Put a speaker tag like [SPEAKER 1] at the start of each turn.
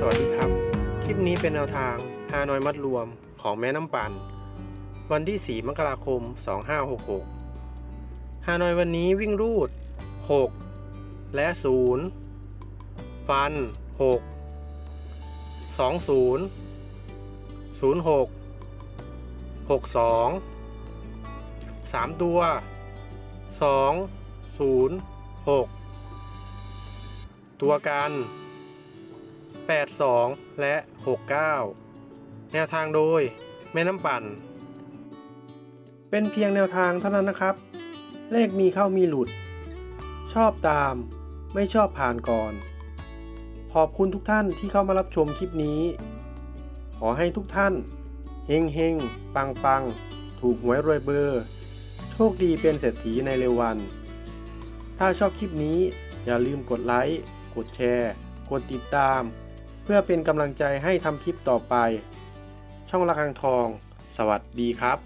[SPEAKER 1] สวัสดีครับ คลิปนี้เป็นแนวทางฮานอยมัดรวมของแม่น้ำปัน วันที่ 4 มกราคม 2566ฮานอยวันนี้วิ่งรูด 6 และ 0 ฟัน 6 20 06 62 3 ตัว 2 0 6 ตัวกัน 82 และ 69 แนวทางโดยแม่น้ำปั่น เป็นเพียงแนวทางเท่านั้นนะครับ เลขมีเข้ามีหลุด ชอบตาม ไม่ชอบผ่านก่อน ขอบคุณทุกท่านที่เข้ามารับชมคลิปนี้ ขอให้ทุกท่านเฮงเฮงปังปังถูกหวยรวยเบอร์ โชคดีเป็นเศรษฐีในเร็ววัน ถ้าชอบคลิปนี้อย่าลืมกดไลค์ กดแชร์ กดติดตาม เพื่อเป็นกำลังใจให้ทำคลิปต่อไป ช่องระฆังทอง สวัสดีครับ